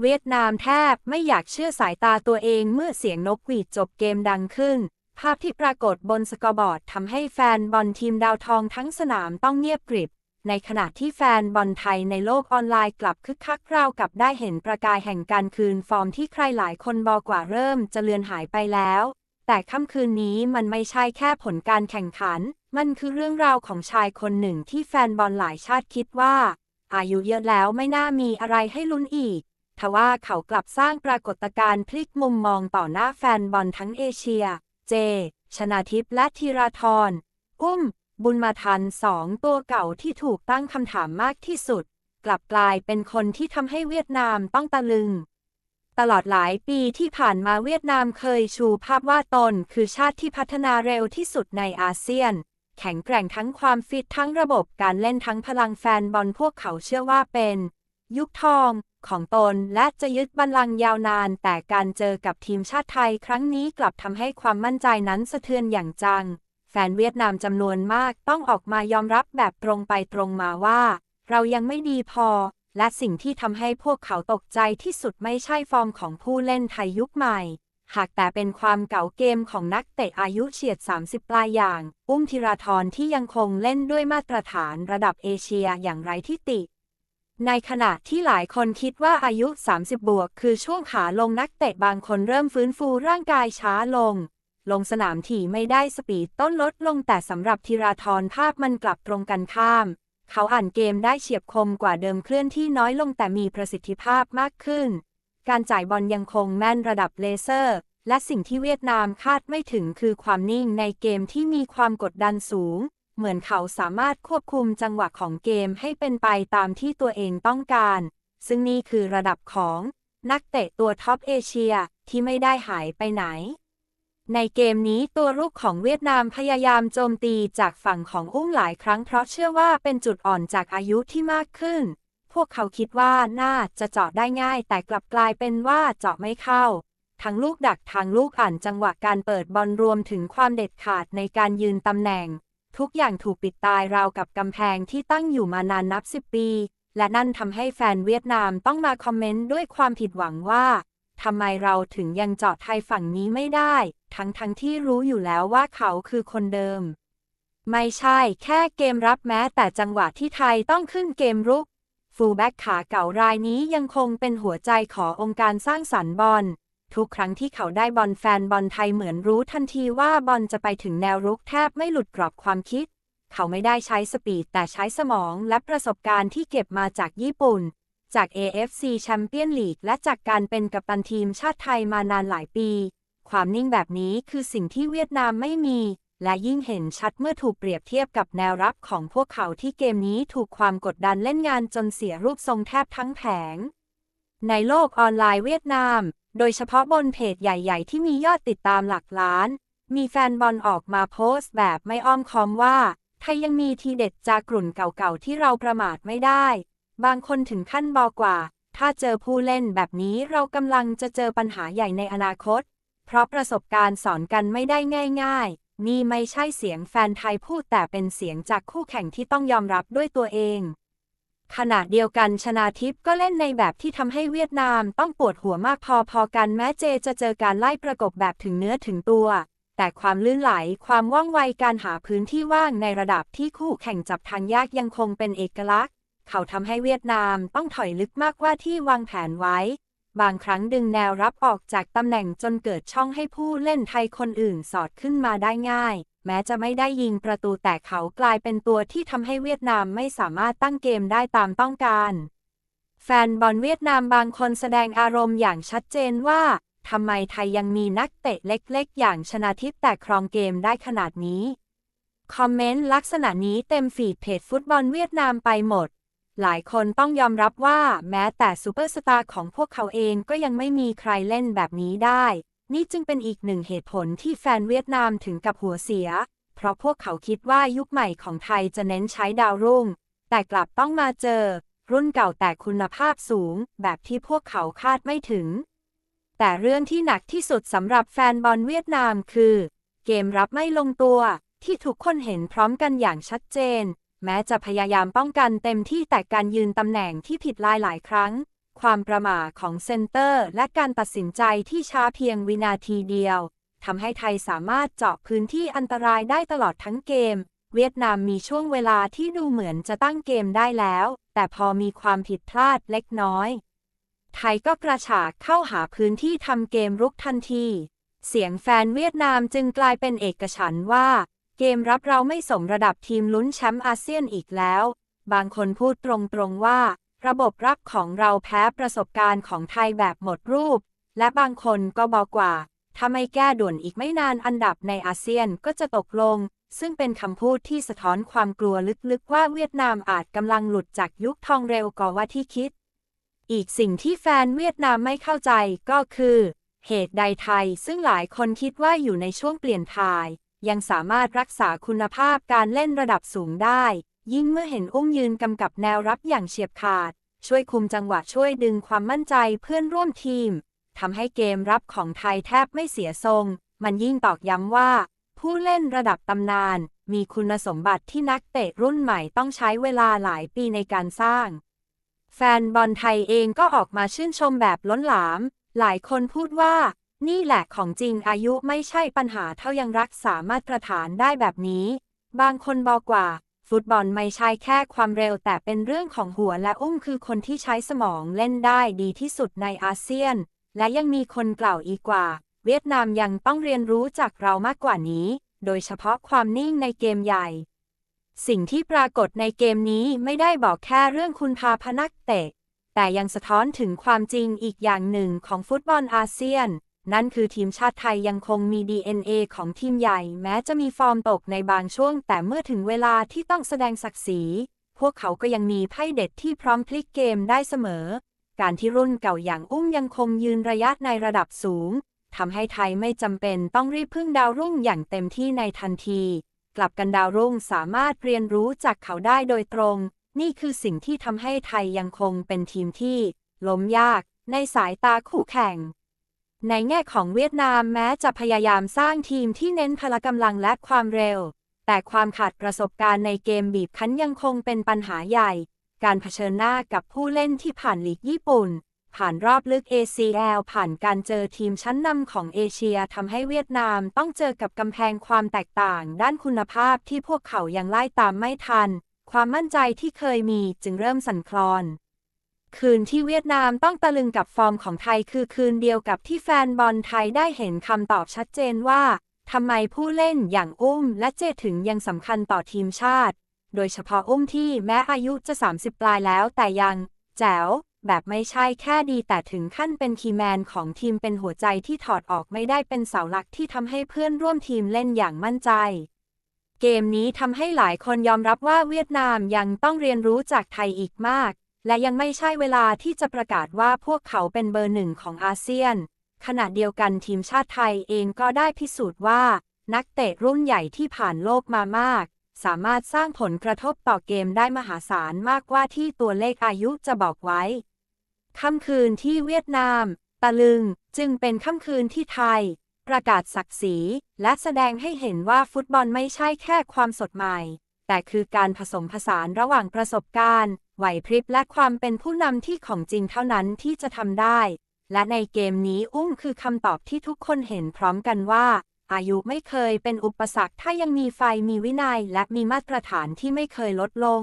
เวียดนามแทบไม่อยากเชื่อสายตาตัวเองเมื่อเสียงนกหวีดจบเกมดังขึ้น ภาพที่ปรากฏบนสกอร์บอร์ดทำให้แฟนบอลทีมดาวทองทั้งสนามต้องเงียบกริบ ในขณะที่แฟนบอลไทยในโลกออนไลน์กลับคึกคักราวกับได้เห็นประกายแห่งการคืนฟอร์มที่ใครหลายคนบอกว่าเริ่มจะเลือนหายไปแล้ว แต่ค่ำคืนนี้มันไม่ใช่แค่ผลการแข่งขัน มันคือเรื่องราวของชายคนหนึ่งที่แฟนบอลหลายชาติคิดว่า อายุเยอะแล้วไม่น่ามีอะไรให้ลุ้นอีก ทว่าเขากลับสร้างปรากฏการณ์พลิกมุมมองต่อหน้าแฟนบอลทั้งเอเชีย เจ ชนาทิพย์และธีราธรอุ้ม บุญมาทันสองตัวเก่าที่ถูกตั้งคำถามมากที่สุด กลับกลายเป็นคนที่ทำให้เวียดนามต้องตะลึง ตลอดหลายปีที่ผ่านมาเวียดนามเคยชูภาพว่าตนคือชาติที่พัฒนาเร็วที่สุดในอาเซียน แข็งแกร่งทั้งความฟิตทั้งระบบการเล่นทั้งพลังแฟนบอลพวกเขาเชื่อว่าเป็น ยุคทอง ของตน และจะยึดบัลลังก์ยาวนาน แต่การเจอกับทีมชาติไทยครั้งนี้กลับทำให้ความมั่นใจนั้นสะเทือนอย่างจัง แฟนเวียดนามจำนวนมากต้องออกมายอมรับแบบตรงไปตรงมาว่า เรายังไม่ดีพอ และสิ่งที่ทำให้พวกเขาตกใจที่สุดไม่ใช่ฟอร์มของผู้เล่นไทยยุคใหม่หากแต่เป็นความเก่าเกมของนักเตะอายุเฉียด 30 ปลายอย่าง อุ้มธีราธรที่ยังคงเล่นด้วยมาตรฐานระดับเอเชียอย่างไร้ที่ติ ในขณะที่หลายคนคิดว่าอายุ 30 บวก คือช่วงขาลงนักเตะบางคนเริ่มฟื้นฟูร่างกายช้าลง ลงสนามถี่ไม่ได้สปีดต้นลดลงแต่สำหรับธีราธรภาพมันกลับตรงกันข้าม เขาอ่านเกมได้เฉียบคมกว่าเดิมเคลื่อนที่น้อยลงแต่มีประสิทธิภาพมากขึ้น การจ่ายบอลยังคงแม่นระดับเลเซอร์ และสิ่งที่เวียดนามคาดไม่ถึงคือความนิ่งในเกมที่มีความกดดันสูง เหมือนเขาสามารถควบคุมจังหวะของเกมให้เป็นไปตามที่ตัวเองต้องการ ซึ่งนี่คือระดับของนักเตะตัวท็อปเอเชียที่ไม่ได้หายไปไหน ในเกมนี้ตัวรุกของเวียดนามพยายามโจมตีจากฝั่งของอุ้มหลายครั้งเพราะเชื่อว่าเป็นจุดอ่อนจากอายุที่มากขึ้น พวกเขาคิดว่าน่าจะเจาะได้ง่าย แต่กลับกลายเป็นว่าเจาะไม่เข้า ทั้งลูกดักทางลูกอ่านจังหวะการเปิดบอลรวมถึงความเด็ดขาดในการยืนตำแหน่ง ทุกอย่างถูกปิดตายราวกับกำแพงที่ตั้งอยู่มานานนับสิบปี และนั่นทำให้แฟนเวียดนามต้องมาคอมเมนต์ด้วยความผิดหวังว่าทำไมเราถึงยังเจาะไทยฝั่งนี้ไม่ได้ ทั้งทั้งที่รู้อยู่แล้วว่าเขาคือคนเดิม ไม่ใช่แค่เกมรับแม้แต่จังหวะที่ไทยต้องขึ้นเกมรุก ฟูลแบ็กขาเก่ารายนี้ยังคงเป็นหัวใจขององค์การสร้างสรรค์บอล ทุกครั้งที่เขาได้บอลแฟนบอลไทยเหมือนรู้ทันทีว่าบอลจะไปถึงแนวรุกแทบไม่หลุดกรอบความคิด เขาไม่ได้ใช้สปีดแต่ใช้สมองและประสบการณ์ที่เก็บมาจากญี่ปุ่น จาก AFC แชมเปี้ยนลีกและจากการเป็นกัปตันทีมชาติไทยมานานหลายปี ความนิ่งแบบนี้คือสิ่งที่เวียดนามไม่มี และยิ่งเห็นชัดเมื่อถูกเปรียบเทียบกับแนวรับของพวกเขาที่เกมนี้ถูกความกดดันเล่นงานจนเสียรูปทรงแทบทั้งแผง ในโลกออนไลน์เวียดนาม โดยเฉพาะบนเพจใหญ่ ๆ ที่มียอดติดตามหลักล้าน มีแฟนบอลออกมาโพสต์แบบไม่อ้อมค้อมว่า ไทยยังมีทีเด็ดจากรุ่นเก่าๆ ที่เราประมาทไม่ได้ บางคนถึงขั้นบอกว่า ถ้าเจอผู้เล่นแบบนี้เรากำลังจะเจอปัญหาใหญ่ในอนาคต เพราะประสบการณ์สอนกันไม่ได้ง่าย ๆ นี่ไม่ใช่เสียงแฟนไทยพูดแต่เป็นเสียงจากคู่แข่งที่ต้องยอมรับด้วยตัวเอง ขณะเดียวกันชนาทิพย์ก็เล่นในแบบที่ทำให้เวียดนามต้องปวดหัวมากพอๆกันแม้เจจะเจอการไล่ประกบแบบถึงเนื้อถึงตัว แต่ความลื่นไหล ความว่องไวการหาพื้นที่ว่างในระดับที่คู่แข่งจับทางยากยังคงเป็นเอกลักษณ์ เขาทำให้เวียดนามต้องถอยลึกมากกว่าที่วางแผนไว้ บางครั้งดึงแนวรับออกจากตำแหน่งจนเกิดช่องให้ผู้เล่นไทยคนอื่นสอดขึ้นมาได้ง่าย แม้จะไม่ได้ยิงประตูแต่เขากลายเป็นตัวที่ทำให้เวียดนามไม่สามารถตั้งเกมได้ตามต้องการ แฟนบอลเวียดนามบางคนแสดงอารมณ์อย่างชัดเจนว่าทำไมไทยยังมีนักเตะเล็กๆ อย่างชนาทิพย์แต่ครองเกมได้ขนาดนี้ คอมเมนต์ลักษณะนี้เต็มฟีดเพจฟุตบอลเวียดนามไปหมด หลายคนต้องยอมรับว่าแม้แต่ซูเปอร์สตาร์ของพวกเขาเองก็ยังไม่มีใครเล่นแบบนี้ได้ นี่จึงเป็นอีกหนึ่งเหตุผลที่แฟนเวียดนามถึงกับหัวเสีย เพราะพวกเขาคิดว่ายุคใหม่ของไทยจะเน้นใช้ดาวรุ่ง แต่กลับต้องมาเจอ รุ่นเก่าแต่คุณภาพสูง แบบที่พวกเขาคาดไม่ถึง แต่เรื่องที่หนักที่สุดสำหรับแฟนบอลเวียดนามคือ เกมรับไม่ลงตัวที่ทุกคนเห็นพร้อมกันอย่างชัดเจน แม้จะพยายามป้องกันเต็มที่แต่การยืนตำแหน่งที่ผิดลายหลายครั้ง ความประม่าของเซนเตอร์ และการตัดสินใจที่ช้าเพียงวินาทีเดียวทำให้ไทยสามารถเจาะพื้นที่อันตรายได้ตลอดทั้งเกม เวียดนามมีช่วงเวลาที่ดูเหมือนจะตั้งเกมได้แล้ว แต่พอมีความผิดพลาดเล็กน้อย ไทยก็กระฉากเข้าหาพื้นที่ทำเกมรุกทันที เสียงแฟนเวียดนามจึงกลายเป็นเอกฉันท์ว่า เกมรับเราไม่สมระดับทีมลุ้นแชมป์อาเซียนอีกแล้ว บางคนพูดตรงๆว่า ระบบรับของเราแพ้ประสบการณ์ของไทยแบบหมดรูป และบางคนก็บอกว่า ถ้าไม่แก้ด่วนอีกไม่นานอันดับในอาเซียนก็จะตกลง ซึ่งเป็นคำพูดที่สะท้อนความกลัวลึกๆว่าเวียดนามอาจกำลังหลุดจากยุคทองเร็วกว่าที่คิด อีกสิ่งที่แฟนเวียดนามไม่เข้าใจก็คือ เหตุใดไทยซึ่งหลายคนคิดว่าอยู่ในช่วงเปลี่ยนถ่าย ยังสามารถรักษาคุณภาพการเล่นระดับสูงได้ ยิ่งเมื่อเห็นอุ้มยืนกำกับแนวรับอย่างเฉียบขาด ช่วยคุมจังหวะช่วยดึงความมั่นใจเพื่อนร่วมทีมทำให้เกมรับของไทยแทบไม่เสียทรง มันยิ่งตอกย้ำว่า ผู้เล่นระดับตำนาน มีคุณสมบัติที่นักเตะรุ่นใหม่ต้องใช้เวลาหลายปีในการสร้าง แฟนบอลไทยเองก็ออกมาชื่นชมแบบล้นหลาม หลายคนพูดว่า นี่แหละของจริงอายุไม่ใช่ปัญหาเท่ายังรักษามาตรฐานได้แบบนี้ บางคนบอกว่า ฟุตบอลไม่ใช่แค่ความเร็วแต่เป็นเรื่องของหัวและอุ้มคือคนที่ใช้สมองเล่นได้ดีที่สุดในอาเซียน และยังมีคนกล่าวอีกว่า เวียดนามยังต้องเรียนรู้จากเรามากกว่านี้ โดยเฉพาะความนิ่งในเกมใหญ่ สิ่งที่ปรากฏในเกมนี้ไม่ได้บอกแค่เรื่องคุณพาพนักเตะ แต่ยังสะท้อนถึงความจริงอีกอย่างหนึ่งของฟุตบอลอาเซียน นั่นคือทีมชาติไทยยังคงมี DNA ของทีมใหญ่ แม้จะมีฟอร์มตกในบางช่วง แต่เมื่อถึงเวลาที่ต้องแสดงศักดิ์ศรี พวกเขาก็ยังมีไพ่เด็ดที่พร้อมพลิกเกมได้เสมอ การที่รุ่นเก่าอย่างอุ้มยังคงยืนระยะในระดับสูงทำให้ไทยไม่จำเป็นต้องรีบพึ่งดาวรุ่งอย่างเต็มที่ในทันที กลับกันดาวรุ่งสามารถเรียนรู้จากเขาได้โดยตรง นี่คือสิ่งที่ทำให้ไทยยังคงเป็นทีมที่ ล้มยาก ในสายตาคู่แข่ง ในแง่ของเวียดนามแม้จะพยายามสร้างทีมที่เน้นพละกำลังและความเร็ว แต่ความขาดประสบการณ์ในเกมบีบคั้นยังคงเป็นปัญหาใหญ่ การเผชิญหน้ากับผู้เล่นที่ผ่านลีกญี่ปุ่น ผ่านรอบลึก ACL ผ่านการเจอทีมชั้นนำของเอเชียทำให้เวียดนามต้องเจอกับกำแพงความแตกต่าง ด้านคุณภาพที่พวกเขายังไล่ตามไม่ทัน ความมั่นใจที่เคยมีจึงเริ่มสั่นคลอน คืนที่เวียดนามต้องตะลึงกับฟอร์มของไทยคือคืนเดียวกับที่แฟนบอลไทยได้เห็นคำตอบชัดเจนว่าทำไมผู้เล่นอย่างอุ้มและเจถึงยังสำคัญต่อทีมชาติ โดยเฉพาะอุ้มที่แม้อายุจะ 30 ปลายแล้วแต่ยัง แจ๋ว แบบไม่ใช่แค่ดีแต่ถึงขั้นเป็นคีแมนของทีมเป็นหัวใจที่ถอดออกไม่ได้เป็นเสาหลักที่ทำให้เพื่อนร่วมทีมเล่นอย่างมั่นใจ เกมนี้ทำให้หลายคนยอมรับว่าเวียดนามยังต้องเรียนรู้จากไทยอีกมาก และยังไม่ใช่เวลาที่จะประกาศว่าพวกเขาเป็นเบอร์หนึ่งของอาเซียน ขณะเดียวกันทีมชาติไทยเองก็ได้พิสูจน์ว่า นักเตะรุ่นใหญ่ที่ผ่านโลกมามาก สามารถสร้างผลกระทบต่อเกมได้มหาศาลมากกว่าที่ตัวเลขอายุจะบอกไว้ ค่ำคืนที่เวียดนาม ตะลึง จึงเป็นค่ำคืนที่ไทย ประกาศศักดิ์ศรีและแสดงให้เห็นว่าฟุตบอลไม่ใช่แค่ความสดใหม่ แต่คือการผสมผสานระหว่างประสบการณ์ ไหวพริบและความเป็นผู้นำที่ของจริงเท่านั้นที่จะทำได้ และในเกมนี้อุ้มคือคำตอบที่ทุกคนเห็นพร้อมกันว่า อายุไม่เคยเป็นอุปสรรคถ้ายังมีไฟมีวินัยและมีมาตรฐานที่ไม่เคยลดลง